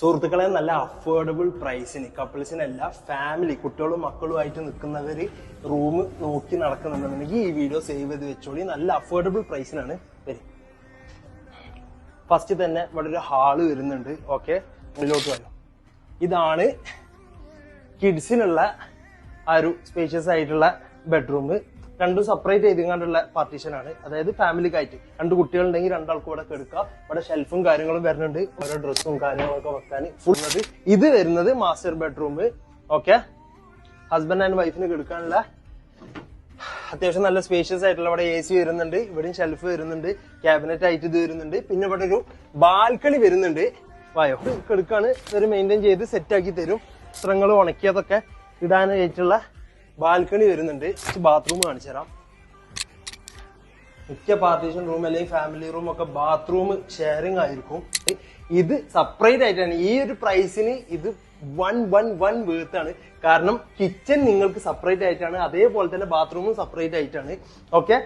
സുഹൃത്തുക്കളെ നല്ല അഫോർഡബിൾ പ്രൈസിന് കപ്പിൾസിനല്ല ഫാമിലി കുട്ടികളും മക്കളും ആയിട്ട് നിൽക്കുന്നവര് റൂം നോക്കി നടക്കുന്നുണ്ടെന്നുണ്ടെങ്കിൽ ഈ വീഡിയോ സേവ് ചെയ്ത് വെച്ചോളി. നല്ല അഫോർഡബിൾ പ്രൈസിനാണ് വരും ഫസ്റ്റ് തന്നെ ഇവിടെ ഒരു ഹാൾ വരുന്നുണ്ട്. ഓക്കെ ഉള്ളിലോട്ട് വരും. ഇതാണ് കിഡ്സിനുള്ള ആ ഒരു സ്പേഷ്യസ് ആയിട്ടുള്ള ബെഡ്റൂം രണ്ടും സെപ്പറേറ്റ് ചെയ്തുകൊണ്ടുള്ള പാർട്ടീഷൻ ആണ്. അതായത് ഫാമിലിക്ക് ആയിട്ട് രണ്ട് കുട്ടികളുണ്ടെങ്കിൽ രണ്ടാൾക്കും ഇവിടെ എടുക്കാം ഇവിടെ ഷെൽഫും കാര്യങ്ങളും വരുന്നുണ്ട്. ഓരോ ഡ്രസ്സും കാര്യങ്ങളൊക്കെ വെക്കാൻ ഫുൾ ഇത് വരുന്നത് master bedroom okay husband and വൈഫിന് എടുക്കാനുള്ള അത്യാവശ്യം നല്ല സ്പേഷ്യസ് ആയിട്ടുള്ള ഇവിടെ എ സി വരുന്നുണ്ട്. ഇവിടെയും ഷെൽഫ് വരുന്നുണ്ട്. ക്യാബിനറ്റ് ആയിട്ട് ഇത് വരുന്നുണ്ട്. പിന്നെ ഇവിടെ ഒരു ബാൽക്കണി വരുന്നുണ്ട്. വായോ കെടുക്കാണ്. ഇവർ മെയിന്റെയിൻ ചെയ്ത് സെറ്റ് ആക്കി തരും. വസ്ത്രങ്ങൾ ഉണക്കിയതൊക്കെ ഇടാനായിട്ടുള്ള ബാൽക്കണി വരുന്നുണ്ട്. ബാത്റൂം കാണിച്ചു തരാം മിക്ക പാർട്ടീഷൻ റൂം അല്ലെങ്കിൽ ഫാമിലി റൂം ഒക്കെ ബാത്റൂം ഷെയറിംഗ് ആയിരിക്കും. ഇത് സെപ്പറേറ്റ് ആയിട്ടാണ്. ഈ ഒരു പ്രൈസിന് ഇത് വൺ വൺ വൺ വേർത്താണ് കാരണം കിച്ചൺ നിങ്ങൾക്ക് സെപ്പറേറ്റ് ആയിട്ടാണ്. അതേപോലെ തന്നെ ബാത്റൂമും സെപ്പറേറ്റ് ആയിട്ടാണ്. ഓക്കെ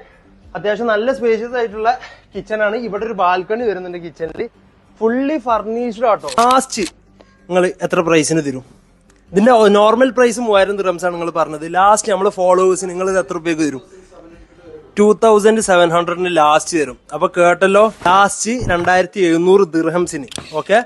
അത്യാവശ്യം നല്ല സ്പേഷ്യസ് ആയിട്ടുള്ള കിച്ചൺ ആണ്. ഇവിടെ ഒരു ബാൽക്കണി വരുന്നുണ്ട് കിച്ചണിൽ ഫുള്ളി ഫർണിഷ്ഡ് ആട്ടോ. ലാസ്റ്റ് നിങ്ങൾ എത്ര പ്രൈസിന് തരും? ഇതിന്റെ നോർമൽ പ്രൈസ് മൂവായിരം ദിറംസ് ആണ് നിങ്ങൾ പറഞ്ഞത്. ലാസ്റ്റ് നമ്മൾ ഫോളോവേഴ്സ് നിങ്ങൾ എത്ര രൂപയ്ക്ക് തരും? ടൂ തൗസൻഡ് സെവൻ ഹൺഡ്രഡിന് ലാസ്റ്റ് തരും. അപ്പൊ കേട്ടല്ലോ? ലാസ്റ്റ് രണ്ടായിരത്തി എഴുന്നൂറ് ദിർഹംസിന് ഓക്കെ